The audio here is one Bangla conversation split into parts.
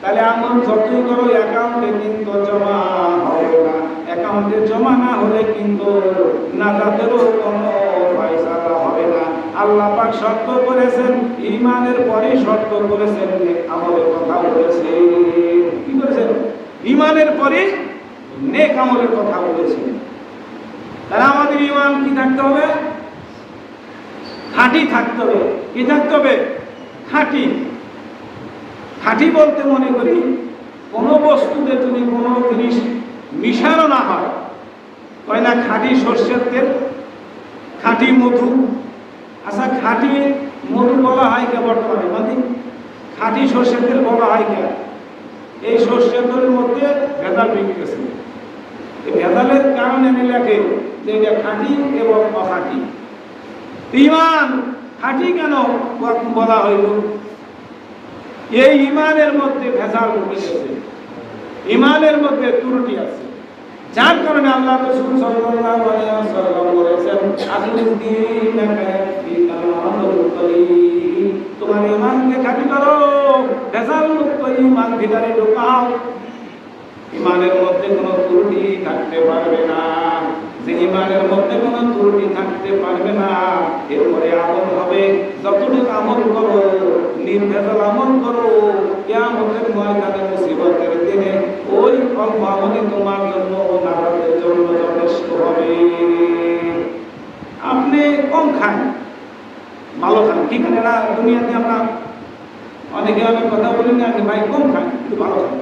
তাহলে আমল যতই করো কিন্তু জমা হবে না। অ্যাকাউন্টে জমা না হলে কিন্তু নাজাতেরও কোনো হবে না। আল্লাহ পাক শর্ত করেছেন, ইমানের পরে শর্ত করেছেন আমলের কথা করেছেন ইমানের পরে নেক আমলের কথা বলেছেন তাহলে আমাদের ইমান কি থাকতে হবে? খাঁটি থাকতে হবে। কি থাকতে হবে? খাঁটি। খাঁটি বলতে মনে করি, কোনো বস্তুতে তুমি কোনো জিনিস মিশানো না হয়, কয় না খাঁটি সর্ষের তেল, খাঁটি মধু? আচ্ছা খাঁটি মধু বলা হয় কে বর্তমানে? মানে খাঁটি সর্ষের তেল বলা হয় কে? এই তেলের মধ্যে ভেজাল বেরিয়ে গেছে। এই ভেজালের কারণে আমি লেখে যে এটা খাঁটি এবং অখাঁটি। ইমান খাঁটি কেন বলা হইল? এই ইমানের মধ্যে ভেজাল ঢুকেছে ইমানের মধ্যে ত্রুটি আছে। যার কারণে আল্লাহ রাসূল সাল্লাল্লাহু আলাইহি ওয়াসাল্লাম বলেছেন আখলিস দীনাকা আমালুল কলিল তোমার ইমানকে খাঁটি করো। ইমান ভিতরে ঢোকাও। ইমানের মধ্যে কোনো ত্রুটি থাকতে পারবে না। যে ইমানের মধ্যে কোনো ত্রুটি থাকতে পারবে না, এরপরে আমল হবে। যতটুকু আমল করো, নির্ভেজাল আমল করো, কিয়ামতের ময়দানে মুসিবতের দিনে ওই অল্প আমলই তোমার জন্য ও নাজাতের জন্য যথেষ্ট হবে। আপনি কম খান, ভালো খান। কি খান? এরা দুনিয়াতে আমরা অনেকে অনেক কথা বলি না যে ভাই কম খান কিন্তু ভালো খান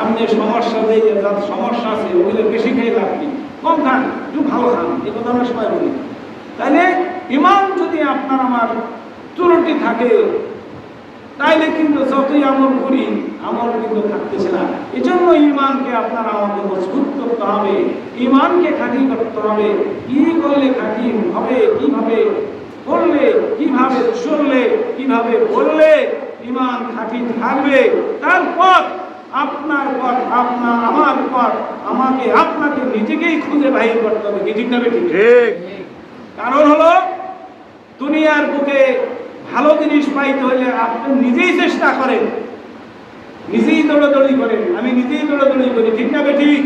আপনি সমস্যা যে যার সমস্যা আছে ওগুলো বেশি খেয়ে লাভ নেই। কম খান, একটু ভালো খান, এই কথা আমরা সবাই বলি। তাইলে ইমান যদি আপনার আমার ত্রুটি থাকে, তাইলে কিন্তু যতই আমল করি, আমল কিন্তু থাকতেছে না। এই জন্য ইমানকে আপনার আমাকে মজবুত করতে হবে। ইমানকে খাঁটি করতে হবে। কি করলে খাঁটি হবে, কীভাবে কীভাবে চললে কীভাবে বললে ইমান খাঁটি থাকবে তারপর আপনার পথ আপনার আমার পথ আমাকে আপনাকে নিজেকেই খুঁজে বাহির করতে হবে কি ঠিক না বেঠিক? ঠিক? কারণ হলো দুনিয়ার বুকে ভালো জিনিস পাইতে হলে আপনি নিজেই চেষ্টা করেন। নিজেই দৌড়াদৌড়ি করেন। আমি নিজেই দৌড়াদৌড়ি করি ঠিক না ঠিক?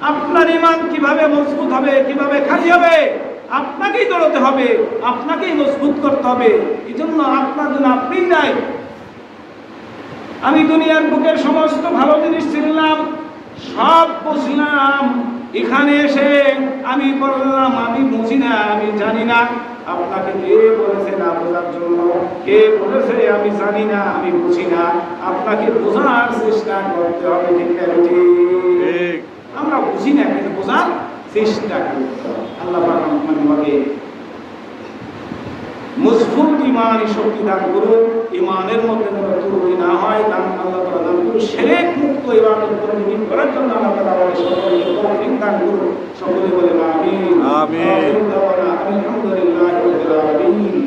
আপনার ইমান কীভাবে মজবুত হবে কীভাবে খালি হবে? আপনাকেই দৌড়াতে হবে আপনাকেই মজবুত করতে হবে। এই জন্য আপনার জন্য আপনি নাই আমি দুনিয়ার বুকের সমস্ত ভালো জিনিস চিনলাম সব বুঝলাম। এখানে এসে আমি বললাম আমি বুঝি না আমি জানি না। আপনাকে কে বলেছে না বোঝার জন্য? কে বলেছে আমি জানি না আমি বুঝি না। আপনাকে বোঝার চেষ্টা করতে হবে? ঠিক। আমরা বুঝি না কিন্তু বোঝার চেষ্টা করি আল্লাহ আমাকে মজবুত ইমানই শক্তি দান করুন ইমানের মুক্ত ইবাদত দান করুন সকলে বলে আমিন। আমিন। আলহামদুলিল্লাহ